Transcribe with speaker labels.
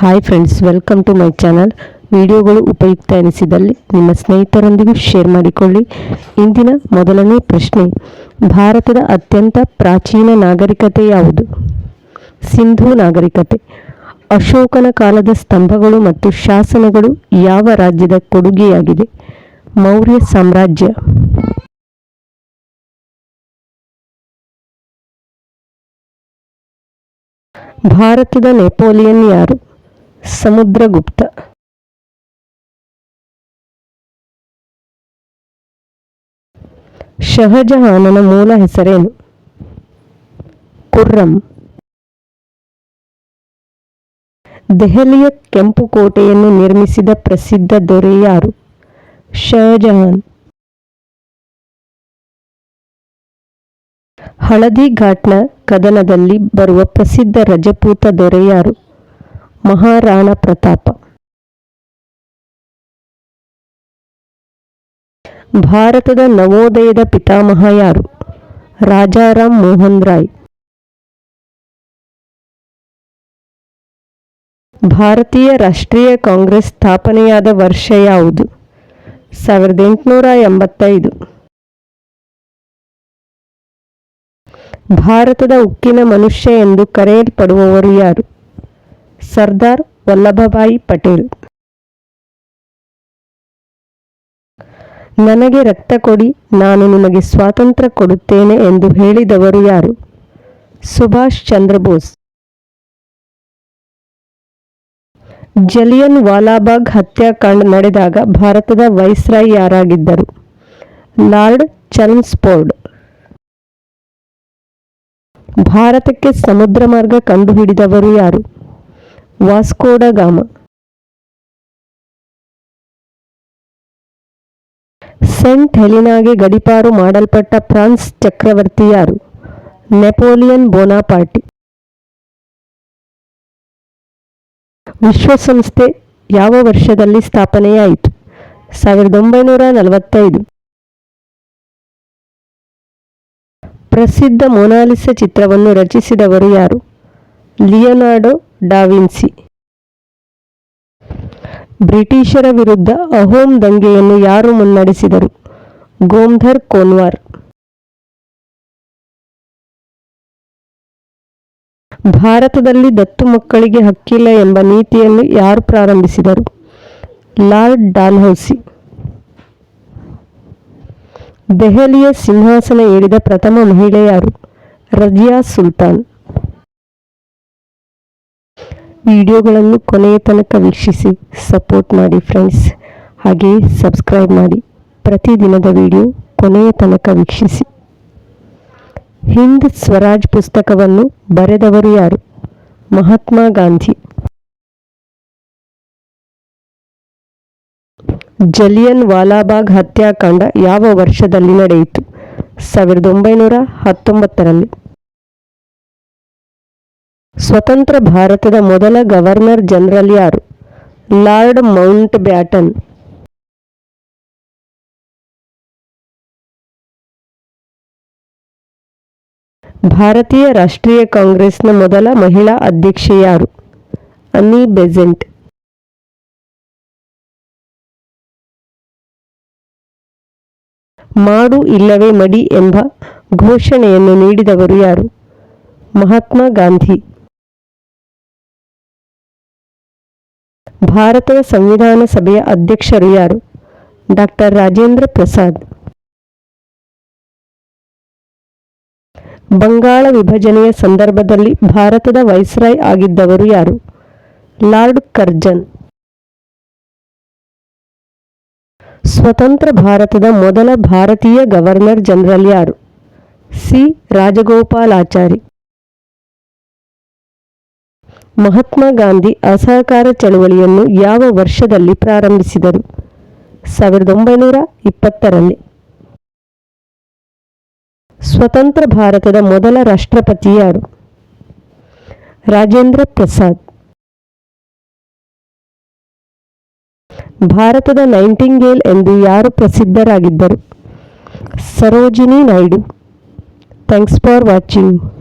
Speaker 1: Hi friends welcome to my channel ವಿಡಿಯೋಗಳು ಉಪಯುಕ್ತ ಎನಿಸಿದಲ್ಲಿ ನಿಮ್ಮ ಸ್ನೇಹಿತರೊಂದಿಗೂ ಶೇರ್ ಮಾಡಿಕೊಳ್ಳಿ. ಇಂದಿನ ಮೊದಲನೇ ಪ್ರಶ್ನೆ, ಭಾರತದ ಅತ್ಯಂತ ಪ್ರಾಚೀನ ನಾಗರಿಕತೆ ಯಾವುದು? ಸಿಂಧೂ ನಾಗರಿಕತೆ. ಅಶೋಕನ ಕಾಲದ ಸ್ತಂಭಗಳು ಮತ್ತು ಶಾಸನಗಳು ಯಾವ ರಾಜ್ಯದ ಕೊಡುಗೆಯಾಗಿದೆ? ಮೌರ್ಯ ಸಾಮ್ರಾಜ್ಯ. ಭಾರತದ ನೆಪೋಲಿಯನ್ ಯಾರು? ಸಮುದ್ರಗುಪ್ತ. ಶಹಜಹಾನನ ಮೂಲ ಹೆಸರೇನು? ಕುರ್ರಂ. ದೆಹಲಿಯ ಕೆಂಪು ಕೋಟೆಯನ್ನು ನಿರ್ಮಿಸಿದ ಪ್ರಸಿದ್ಧ ದೊರೆ ಯಾರು? ಶಹಜಹಾನ್. ಹಳದಿ ಘಾಟ್ನ ಕದನದಲ್ಲಿ ಬರುವ ಪ್ರಸಿದ್ಧ ರಜಪೂತ ದೊರೆ ಯಾರು? ಮಹಾರಾಣಾ ಪ್ರತಾಪ. ಭಾರತದ ನವೋದಯದ ಪಿತಾಮಹ ಯಾರು? ರಾಜಾರಾಮ್ ಮೋಹನ್ ರಾಯ್. ಭಾರತೀಯ ರಾಷ್ಟ್ರೀಯ ಕಾಂಗ್ರೆಸ್ ಸ್ಥಾಪನೆಯಾದ ವರ್ಷ ಯಾವುದು? ಸಾವಿರದ ಎಂಟುನೂರ ಎಂಬತ್ತೈದು. ಭಾರತದ ಉಕ್ಕಿನ ಮನುಷ್ಯ ಎಂದು ಕರೆಯಲ್ಪಡುವವರು ಯಾರು? ಸರ್ದಾರ್ ವಲ್ಲಭಭಾಯಿ ಪಟೇಲ್. ನನಗೆ ರಕ್ತ ಕೊಡಿ, ನಾನು ನಿಮಗೆ ಸ್ವಾತಂತ್ರ್ಯ ಕೊಡುತ್ತೇನೆ ಎಂದು ಹೇಳಿದವರು ಯಾರು? ಸುಭಾಷ್ ಚಂದ್ರ ಬೋಸ್. ಜಲಿಯನ್ ವಾಲಾಬಾಗ್ ಹತ್ಯಾಕಾಂಡ ನಡೆದಾಗ ಭಾರತದ ವೈಸ್ರಾಯ್ ಯಾರಾಗಿದ್ದರು? ಲಾರ್ಡ್ ಚಲ್ಮ್ಸ್ಫೋರ್ಡ್ ಭಾರತಕ್ಕೆ ಸಮುದ್ರ ಮಾರ್ಗ ಕಂಡುಹಿಡಿದವರು ಯಾರು? ವಾಸ್ಕೋಡ ಗಾಮ. ಸೆಂಟ್ ಹೆಲಿನಾಗೆ ಗಡಿಪಾರು ಮಾಡಲ್ಪಟ್ಟ ಫ್ರಾನ್ಸ್ ಚಕ್ರವರ್ತಿ ಯಾರು? Napoleon Bonaparte. ವಿಶ್ವಸಂಸ್ಥೆ ಯಾವ ವರ್ಷದಲ್ಲಿ ಸ್ಥಾಪನೆಯಾಯಿತು? ಸಾವಿರದ ಒಂಬೈನೂರ ನಲವತ್ತೈದು. ಪ್ರಸಿದ್ಧ ಮೊನಾಲಿಸ ಚಿತ್ರವನ್ನು ರಚಿಸಿದವರು ಯಾರು? ಲಿಯನಾರ್ಡೋ ಡಾವಿನ್ಸಿ ಬ್ರಿಟಿಷರ ವಿರುದ್ಧ ಅಹೋಮ್ ದಂಗೆಯನ್ನು ಯಾರು ಮುನ್ನಡೆಸಿದರು? ಗೋಮ್ಧರ್ ಕೋನ್ವಾರ್. ಭಾರತದಲ್ಲಿ ದತ್ತು ಮಕ್ಕಳಿಗೆ ಹಕ್ಕಿಲ್ಲ ಎಂಬ ನೀತಿಯನ್ನು ಯಾರು ಪ್ರಾರಂಭಿಸಿದರು? ಲಾರ್ಡ್ ಡಾಲ್ಹೌಸಿ ದೆಹಲಿಯ ಸಿಂಹಾಸನ ಏರಿದ ಪ್ರಥಮ ಮಹಿಳೆ ಯಾರು? ರಜಿಯಾ ಸುಲ್ತಾನ್. ವಿಡಿಯೋಗಳನ್ನು ಕೊನೆಯ ತನಕ ವೀಕ್ಷಿಸಿ, ಸಪೋರ್ಟ್ ಮಾಡಿ ಫ್ರೆಂಡ್ಸ್. ಹಾಗೆಯೇ ಸಬ್ಸ್ಕ್ರೈಬ್ ಮಾಡಿ, ಪ್ರತಿದಿನದ ವಿಡಿಯೋ ಕೊನೆಯ ತನಕ ವೀಕ್ಷಿಸಿ. ಹಿಂದ್ ಸ್ವರಾಜ್ ಪುಸ್ತಕವನ್ನು ಬರೆದವರು ಯಾರು? ಮಹಾತ್ಮ ಗಾಂಧಿ. ಜಲಿಯನ್ ವಾಲಾಬಾಗ್ ಹತ್ಯಾಕಾಂಡ ಯಾವ ವರ್ಷದಲ್ಲಿ ನಡೆಯಿತು? ಸಾವಿರದ ಒಂಬೈನೂರ ಹತ್ತೊಂಬತ್ತರಲ್ಲಿ. ಸ್ವತಂತ್ರ ಭಾರತದ ಮೊದಲ ಗವರ್ನರ್ ಜನರಲ್ ಯಾರು? ಲಾರ್ಡ್ ಮೌಂಟ್ ಬ್ಯಾಟನ್ ಭಾರತೀಯ ರಾಷ್ಟ್ರೀಯ ಕಾಂಗ್ರೆಸ್ನ ಮೊದಲ ಮಹಿಳಾ ಅಧ್ಯಕ್ಷೆ ಯಾರು? ಅನ್ನಿ ಬೆಸೆಂಟ್ ಮಾಡು ಇಲ್ಲವೇ ಮಡಿ ಎಂಬ ಘೋಷಣೆಯನ್ನು ನೀಡಿದವರು ಯಾರು? ಮಹಾತ್ಮ ಗಾಂಧಿ. ಭಾರತದ ಸಂವಿಧಾನ ಸಭೆಯ ಅಧ್ಯಕ್ಷರು ಯಾರು? ಡಾಕ್ಟರ್ ರಾಜೇಂದ್ರ ಪ್ರಸಾದ್. ಬಂಗಾಳ ವಿಭಜನೆಯ ಸಂದರ್ಭದಲ್ಲಿ ಭಾರತದ ವೈಸ್ರಾಯ್ ಆಗಿದ್ದವರು ಯಾರು? Lord Curzon. ಸ್ವತಂತ್ರ ಭಾರತದ ಮೊದಲ ಭಾರತೀಯ ಗವರ್ನರ್ ಜನರಲ್ ಯಾರು? ಸಿ. ರಾಜಗೋಪಾಲಾಚಾರಿ. ಮಹಾತ್ಮ ಗಾಂಧಿ ಅಸಹಕಾರ ಚಳವಳಿಯನ್ನು ಯಾವ ವರ್ಷದಲ್ಲಿ ಪ್ರಾರಂಭಿಸಿದರು? ಸಾವಿರದ ಒಂಬೈನೂರ ಇಪ್ಪತ್ತರಲ್ಲಿ. ಸ್ವತಂತ್ರ ಭಾರತದ ಮೊದಲ ರಾಷ್ಟ್ರಪತಿ ಯಾರು ರಾಜೇಂದ್ರ ಪ್ರಸಾದ್. ಭಾರತದ ನೈಂಟಿಂಗೇಲ್ ಎಂದು ಯಾರು ಪ್ರಸಿದ್ಧರಾಗಿದ್ದರು? Sarojini Naidu. Thanks for watching.